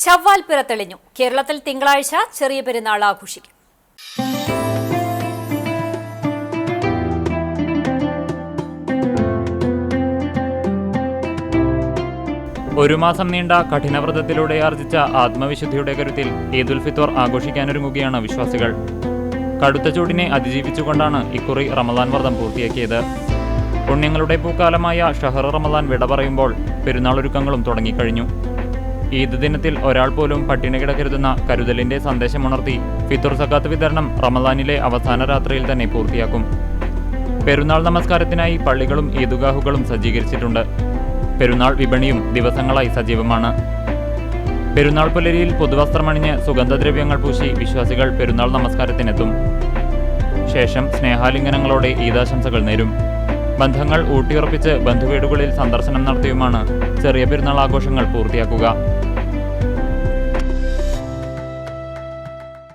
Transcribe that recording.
ശവ്വാൽ പിറ തെളിഞ്ഞു. കേരളത്തിൽ തിങ്കളാഴ്ച ചെറിയ പെരുന്നാൾ ആഘോഷിക്കും. ഒരു മാസം നീണ്ട കഠിനവ്രതത്തിലൂടെ ആർജിച്ച ആത്മവിശുദ്ധിയുടെ കരുത്തിൽ ഈദുൽ ഫിത്തോർ ആഘോഷിക്കാനൊരുങ്ങുകയാണ് വിശ്വാസികൾ. കടുത്ത ചൂടിനെ അതിജീവിച്ചുകൊണ്ടാണ് ഇക്കുറി റമദാൻ വ്രതം പൂർത്തിയാക്കിയത്. പുണ്യങ്ങളുടെ പൂക്കാലമായ ഷഹർ റമദാൻ വിട പറയുമ്പോൾ പെരുന്നാളൊരുക്കങ്ങളും തുടങ്ങിക്കഴിഞ്ഞു. ഈദ് ദിനത്തിൽ ഒരാൾ പോലും പട്ടിണി കിടക്കരുതെന്ന കരുതലിന്റെ സന്ദേശമുണർത്തി ഫിത്തുർ സക്കാത്ത് വിതരണം റമദാനിലെ അവസാന രാത്രിയിൽ തന്നെ പൂർത്തിയാക്കും. പെരുന്നാൾ നമസ്കാരത്തിനായി പള്ളികളും ഈദുഗാഹുകളും സജ്ജീകരിച്ചിട്ടുണ്ട്. പെരുന്നാൾ വിപണിയും ദിവസങ്ങളായി സജീവമാണ്. പെരുന്നാൾ പുലരിയിൽ പുതുവസ്ത്രമണിഞ്ഞ് സുഗന്ധദ്രവ്യങ്ങൾ പൂശി വിശ്വാസികൾ പെരുന്നാൾ നമസ്കാരത്തിനെത്തും. ശേഷം സ്നേഹാലിംഗനങ്ങളോടെ ഈദാശംസകൾ നേരും. ബന്ധങ്ങൾ ഊട്ടിയുറപ്പിച്ച് ബന്ധുവീടുകളിൽ സന്ദർശനം നടത്തിയുമാണ് ചെറിയ പെരുന്നാൾ ആഘോഷങ്ങൾ പൂർത്തിയാക്കുക.